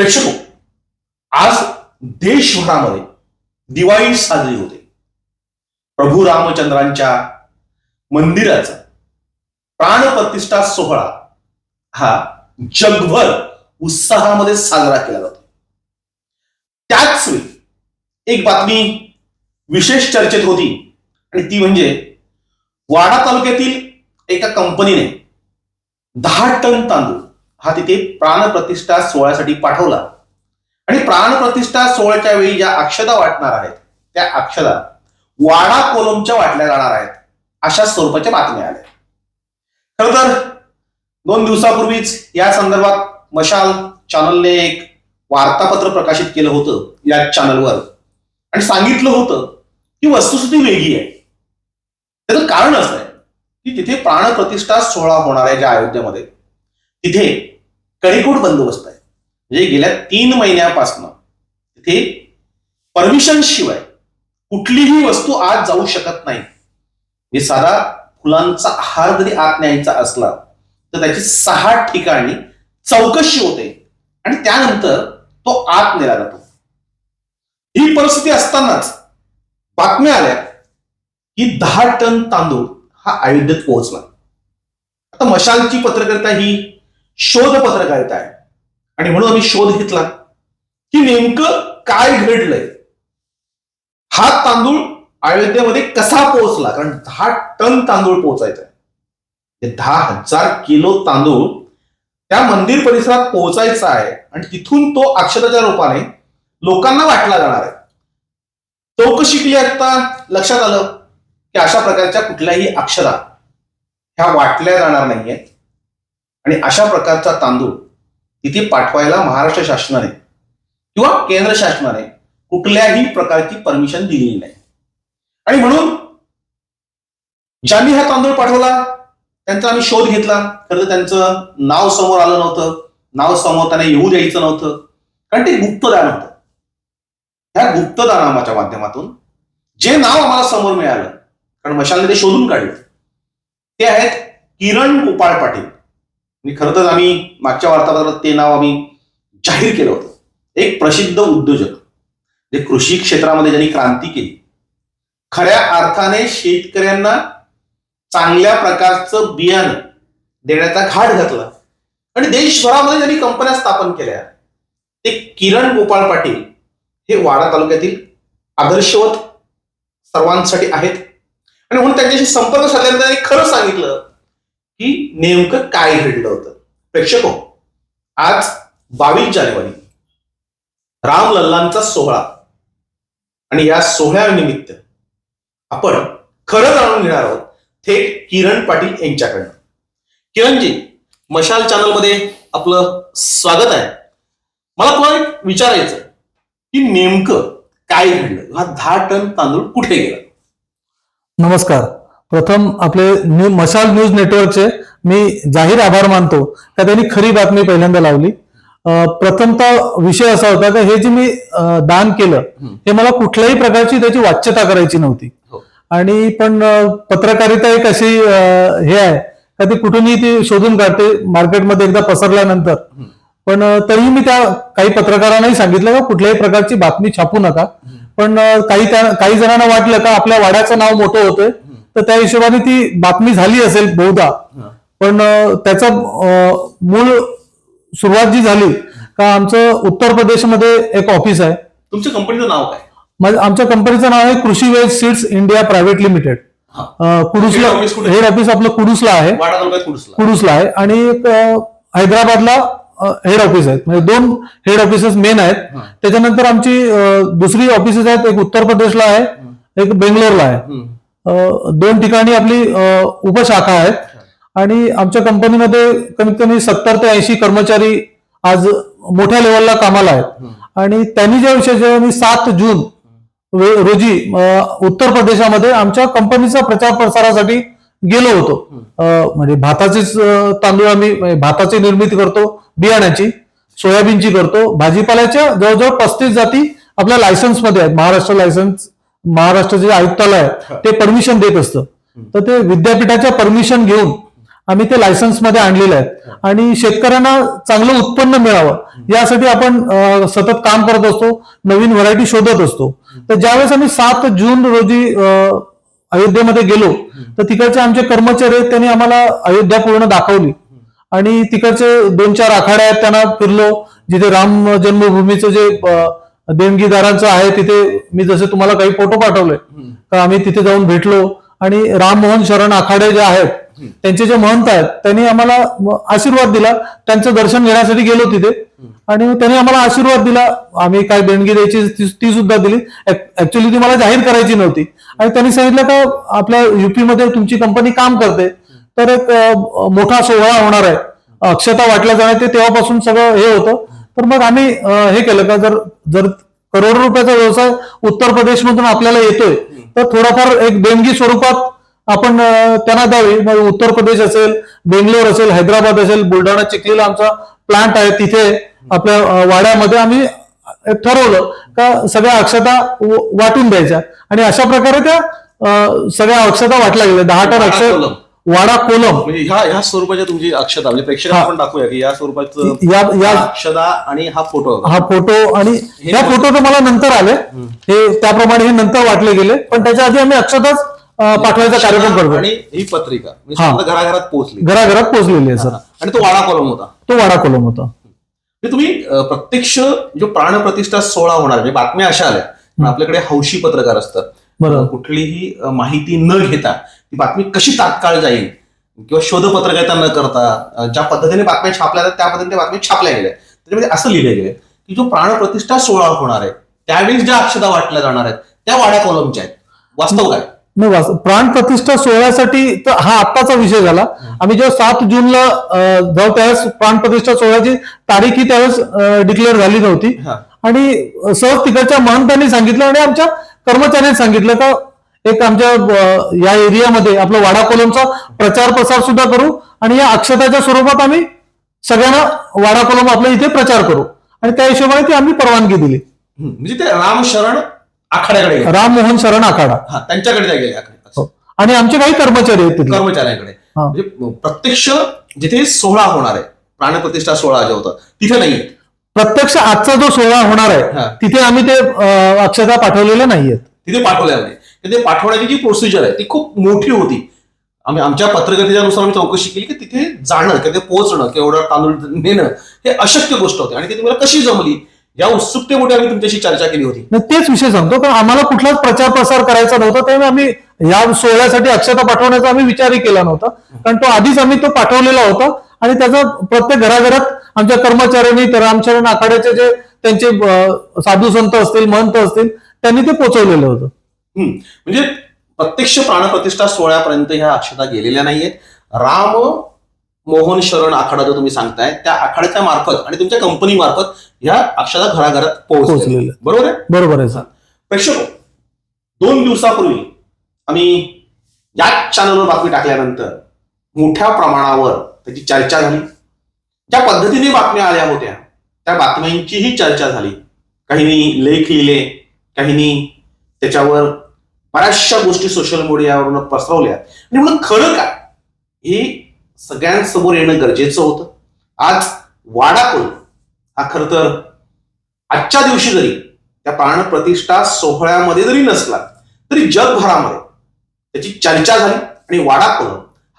प्रेक्षको आज देशभरामध्ये दिवाळी साजरी होते. प्रभू रामचंद्रांच्या मंदिराचा प्राणप्रतिष्ठा सोहळा हा जगभर उत्साहामध्ये साजरा केला जातो. त्याच वेळी एक बातमी विशेष चर्चेत होती आणि ती म्हणजे वाडा तालुक्यातील एका कंपनीने दहा टन तांदूळ हा तिथे प्राणप्रतिष्ठा सोहळ्यासाठी पाठवला. आणि प्राणप्रतिष्ठा सोहळ्याच्या वेळी ज्या अक्षदा वाटणार आहेत त्या अक्षदा वाडा कोलमच्या वाटल्या जाणार आहेत अशा स्वरूपाच्या बातम्या आल्या. खर तर दोन दिवसापूर्वीच या संदर्भात मशाल चॅनलने एक वार्तापत्र प्रकाशित केलं होतं या चॅनलवर. आणि सांगितलं होतं की वस्तुस्थिती वेगळी आहे. त्याचं कारण असं आहे की तिथे प्राणप्रतिष्ठा सोहळा होणार आहे ज्या अयोध्येमध्ये. तिथे कडेकोट बंदोबस्त आहे. म्हणजे गेल्या तीन महिन्यापासून तिथे परमिशन शिवाय कुठलीही वस्तू आत जाऊ शकत नाही. म्हणजे साधा फुलांचा आहार जरी आत न्यायचा असला तर त्याची सहा ठिकाणी चौकशी होते आणि त्यानंतर तो आत नेला जातो. ही परिस्थिती असतानाच बातम्या आल्या की दहा टन तांदूळ हा अयोध्येत पोहोचला. आता मशालची पत्रकारिता ही शोध पत्रकारिता आहे. आणि म्हणून आम्ही शोध घेतला. की नेमकं काय घडलंय? हा तांदूळ अयोध्येमध्ये कसा पोहोचला? कारण दहा टन तांदूळ पोहोचायचा आहे म्हणजे दहा हजार किलो तांदूळ त्या मंदिर परिसरात पोहोचायचा आहे आणि तिथून तो अक्षताच्या रूपाने लोकांना वाटला जाणार आहे. चौकशी केली असता लक्षात आलं की अशा प्रकारच्या कुठल्याही अक्षरा ह्या वाटल्या जाणार नाहीयेत. आणि अशा प्रकारचा तांदूळ तिथे पाठवायला महाराष्ट्र शासनाने किंवा केंद्र शासनाने कुठल्याही प्रकारची परमिशन दिलेली नाही. आणि म्हणून ज्यांनी हा तांदूळ पाठवला त्यांचा आम्ही शोध घेतला. खरं तर त्यांचं नाव समोर आलं नव्हतं. नाव समोर त्यांना येऊ द्यायचं नव्हतं. कारण ते गुप्तदान होतं. ह्या गुप्तदानाच्या माध्यमातून जे नाव आम्हाला समोर मिळालं कारण मशालने ते शोधून काढलं ते आहेत किरण गोपाळ पाटील. आणि खरं तर आम्ही मागच्या वार्तापत्रात ते नाव आम्ही जाहीर केलं होतं. एक प्रसिद्ध उद्योजक जे कृषी क्षेत्रामध्ये ज्यांनी क्रांती केली. खऱ्या अर्थाने शेतकऱ्यांना चांगल्या प्रकारचं बियाणं देण्याचा घाट घातला. आणि देशभरामध्ये ज्यांनी कंपन्या स्थापन केल्या ते किरण गोपाळ पाटील हे वाडा तालुक्यातील आदर्शवत सर्वांसाठी आहेत. आणि म्हणून त्यांच्याशी संपर्क साधल्यानंतर त्यांनी खरं सांगितलं की नेमकं काय घडलं होतं? प्रेक्षक हो आज बावीस जानेवारी राम लल्लांचा सोहळा. आणि या सोहळ्यानिमित्त आपण खरं जाणून घेणार आहोत थेट किरण पाटील यांच्याकडनं. किरणजी मशाल चॅनलमध्ये आपलं स्वागत आहे. मला तुम्हाला एक विचारायचं की नेमकं काय घडलं? हा दहा टन तांदूळ कुठे गेला? नमस्कार. प्रथम आपले न्यू मशाल न्यूज नेटवर्कचे मी जाहीर आभार मानतो का त्यांनी खरी बातमी पहिल्यांदा लावली प्रथमतः विषय असा होता की हे जे मी दान केलं. हे मला कुठल्याही प्रकारची त्याची वाच्यता करायची नव्हती हो. आणि पण पत्रकारिता एक अशी हे आहे का ती कुठूनही ती शोधून काढते मार्केटमध्ये एकदा पसरल्यानंतर. पण तरीही मी त्या काही पत्रकारांनाही सांगितलं का कुठल्याही प्रकारची बातमी छापू नका पण काही त्या- काही जणांना वाटलं का आपल्या वाड्याचं नाव मोठं होतंय तर त्या हिशोबाने ती बातमी झाली असेल बहुधा. पण त्याचा मूळ सुरुवात जी झाली का आमचं उत्तर प्रदेशमध्ये एक ऑफिस आहे. तुमच्या कंपनीचं नाव काय? माझं- आमच्या कंपनीचं नाव आहे कृषी veg seeds India private limited. हा. कुडूसला? हेड ऑफिस आपलं कुडूसला आहे. कुडूसला. आहे. आणि हैदराबादला हेड ऑफिस आहेत. म्हणजे दोन हेड ऑफिसेस मेन आहेत. त्याच्यानंतर आमची दुसरी ऑफिसेस आहेत. एक उत्तर प्रदेशला आहे. एक बेंगलोरला आहे. दोन ठिकाणी आपली उपशाखा आहेत. आणि आमच्या कंपनीमध्ये कमीत कमी सत्तर ते ऐंशी कर्मचारी आज मोठ्या लेवलला कामाला आहेत. आणि त्यांनी ज्या विषय जेव्हा मी सात जून रोजी उत्तर प्रदेशामध्ये आमच्या कंपनीचा प्रचार प्रसारासाठी गेलो होतो. म्हणजे भाताचेच तांदूळ आम्ही म्हणजे भाताची निर्मिती करतो बियाण्याची सोयाबीनची करतो. भाजीपाल्याच्या जवळजवळ पस्तीस जाती आपल्या लायसन्समध्ये आहेत. महाराष्ट्र लायसन्स महाराष्ट्राचे जे आयुक्तालय ते परमिशन देत असतं. तर ते विद्यापीठाच्या परमिशन घेऊन आम्ही ते लायसन्समध्ये आणलेले आहेत. आणि शेतकऱ्यांना चांगलं उत्पन्न मिळावं यासाठी आपण सतत काम करत असतो नवीन व्हरायटी शोधत असतो. तर ज्यावेळेस आम्ही सात जून रोजी अयोध्येमध्ये गेलो तर तिकडचे आमचे कर्मचारी आहेत त्यांनी आम्हाला अयोध्या पूर्ण दाखवली. आणि तिकडचे दोन चार आखाडे आहेत त्यांना फिरलो जिथे राम जन्मभूमीचं जे देणगीदारांचं आहे तिथे मी जसे तुम्हाला काही फोटो पाठवले तर आम्ही तिथे जाऊन भेटलो. आणि राममोहन शरण आखाडे जे आहेत त्यांचे जे महंत आहेत त्यांनी आम्हाला आशीर्वाद दिला. त्यांचं दर्शन घेण्यासाठी गेलो तिथे. आणि त्यांनी आम्हाला आशीर्वाद दिला. आम्ही काय देणगी द्यायची ती सुद्धा दिली. ऍक्च्युली ती मला जाहीर करायची नव्हती. आणि त्यांनी सांगितलं का आपल्या युपीमध्ये तुमची कंपनी काम करते. तर एक मोठा सोहळा होणार आहे. अक्षता वाटल्या जाणार ते तेव्हापासून सगळं हे होतं. तर मग आम्ही हे केलं का जर जर करोडो रुपयाचा व्यवसाय उत्तर प्रदेशमधून आपल्याला येतोय तर थोडाफार एक देणगी स्वरूपात आपण त्यांना द्यावी. मग उत्तर प्रदेश असेल बेंगलोर असेल हैदराबाद असेल बुलढाणा चिखलीला आमचा प्लांट आहे तिथे आपल्या वाड्यामध्ये आम्ही ठरवलं का सगळ्या अक्षता वाटून द्यायच्या. आणि अशा प्रकारे त्या सगळ्या अक्षता वाटल्या गेल्या. दहा टन अक्षर वाडा कोलम. म्हणजे ह्या ह्या स्वरूपाच्या तुमची अक्षता म्हणजे प्रेक्षकांना हा. आपण दाखवूया की या स्वरूपाचं या या अक्षता आणि हा फोटो. हा फोटो आणि या फोटो तर मला नंतर आले. हे त्याप्रमाणे हे नंतर वाटले गेले. पण त्याच्या आधी आम्ही अक्षताच पाठवायचा कार्यक्रम करतो आणि ही पत्रिका. म्हणजे हा. समजा घराघरात पोहोचली. घराघरात पोहोचलेली आहे सर. आणि तो वाडा कॉलम होता. तो वाडा कोलम होता. म्हणजे तुम्ही प्रत्यक्ष जो प्राणप्रतिष्ठा सोहळा होणार म्हणजे बातम्या अशा आल्या आपल्याकडे हौशी पत्रकार असतात. कुठलीही माहिती न घेता ती बातमी कशी तात्काळ जाईल किंवा शोधपत्रकारिता न करता ज्या पद्धतीने बातम्या छापल्या जातात त्या पद्धतीने बातम्या छापल्या गेल्या. त्याच्यामध्ये असं लिहिलं गेलं की जो प्राणप्रतिष्ठा सोहळा होणार आहे त्यावेळी ज्या अक्षता वाटल्या जाणार आहेत त्या वाड्या कॉलमच्या आहेत. वास्तव काय? नाही वास- प्राण प्रतिष्ठा सोहळ्यासाठी तर हा आत्ताचा विषय झाला. आम्ही जेव्हा सात जूनला जाऊ त्यावेळेस प्राण प्रतिष्ठा सोहळ्याची तारीख ही त्यावेळेस डिक्लेअर झाली नव्हती. आणि सहज तिकडच्या महंतांनी सांगितलं आणि आमच्या कर्मचाऱ्यांनी सांगितलं का एक आमच्या या एरियामध्ये आपलं वाडा कोलमचा प्रचार प्रसार सुद्धा करू आणि या अक्षताच्या स्वरूपात आम्ही सगळ्यांना वाडा कोलम आपल्या इथे प्रचार करू. आणि त्या हिशोबाने ती आम्ही परवानगी दिली. म्हणजे ते रामशरण आखाड्याकडे गेले. राममोहन शरण आखाडा. हा त्यांच्याकडे त्या गेले आखाडे. हो. आणि आमचे काही कर्मचारी आहेत कर्मचाऱ्यांकडे. म्हणजे प्रत्यक्ष जिथे सोहळा होणार आहे प्राणप्रतिष्ठा सोहळा जे होता तिथे नाही. प्रत्यक्ष आजचा जो सोहळा होणार आहे. तिथे आम्ही ते अक्षता पाठवलेल्या नाहीयेत. तिथे पाठवल्या नाही तिथे पाठवण्याची जी प्रोसिजर आहे ती खूप मोठी होती. आम्ही आमच्या पत्रकारितेच्या नुसार आम्ही चौकशी केली की तिथे जाणं किंवा ते पोहोचणं किंवा एवढं तांदूळ नेणं हे अशक्य गोष्ट होती. आणि ती तुम्हाला कशी जमली या उत्सुकतेमुळे आम्ही तुमच्याशी चर्चा केली होती. तेच विषय सांगतो कारण आम्हाला कुठलाच प्रचार प्रसार करायचा नव्हता त्यामुळे आम्ही या सोहळ्यासाठी अक्षता पाठवण्याचा आम्ही विचारही केला नव्हता. कारण तो आधीच आम्ही तो पाठवलेला होता. आणि त्याचा प्रत्येक घराघरात आमच्या कर्मचाऱ्यांनी तर रामचरण आखाड्याचे जे त्यांचे साधू संत असतील महंत असतील त्यांनी ते पोहोचवलेलं होतं. म्हणजे प्रत्यक्ष प्राणप्रतिष्ठा सोहळ्यापर्यंत ह्या अक्षता गेलेल्या नाहीयेत. राम मोहन शरण आखाडा जो तुम्ही सांगताय त्या आखाड्याच्या मार्फत आणि तुमच्या कंपनी मार्फत ह्या अक्षता घराघरात पोहोचलेल्या. बरोबर आहे? बरोबर आहे सर. प्रेक्षक दोन दिवसापूर्वी आम्ही याच चॅनलवर बातमी टाकल्यानंतर मोठ्या प्रमाणावर त्याची चर्चा झाली. ज्या पद्धतीने बातम्या आल्या होत्या त्या बातम्यांचीही चर्चा झाली. काहींनी लेख लिहिले काहींनी त्याच्यावर बऱ्याचशा गोष्टी सोशल मीडियावरून पसरवल्या. आणि म्हणून खरं काय? हे सगळ्यांसमोर येणं गरजेचं होतं. आज वाडाकोल हा खरं तर आजच्या दिवशी जरी त्या प्राणप्रतिष्ठा सोहळ्यामध्ये जरी नसला तरी जगभरामध्ये त्याची चर्चा झाली. आणि वाडा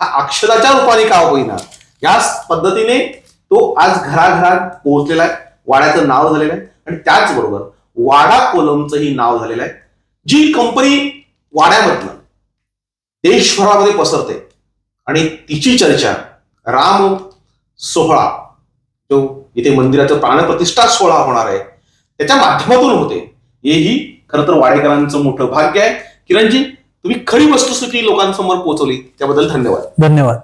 हा अक्षराच्या रूपाने का होईना याच पद्धतीने तो आज घराघरात पोहोचलेला आहे. वाड्याचं नाव झालेलं आहे. आणि त्याचबरोबर वाडा कोलमचंही नाव झालेलं आहे. जी कंपनी वाड्यामधनं देशभरामध्ये पसरते. आणि तिची चर्चा राम सोहळा जो इथे मंदिराचं प्राणप्रतिष्ठा सोहळा होणार आहे त्याच्या माध्यमातून होते. हेही खरं तर वाडेकरांचं मोठं भाग्य आहे. किरणजी तुम्ही खरी वस्तुस्थिती लोकांसमोर पोहोचवली. त्याबद्दल धन्यवाद. धन्यवाद.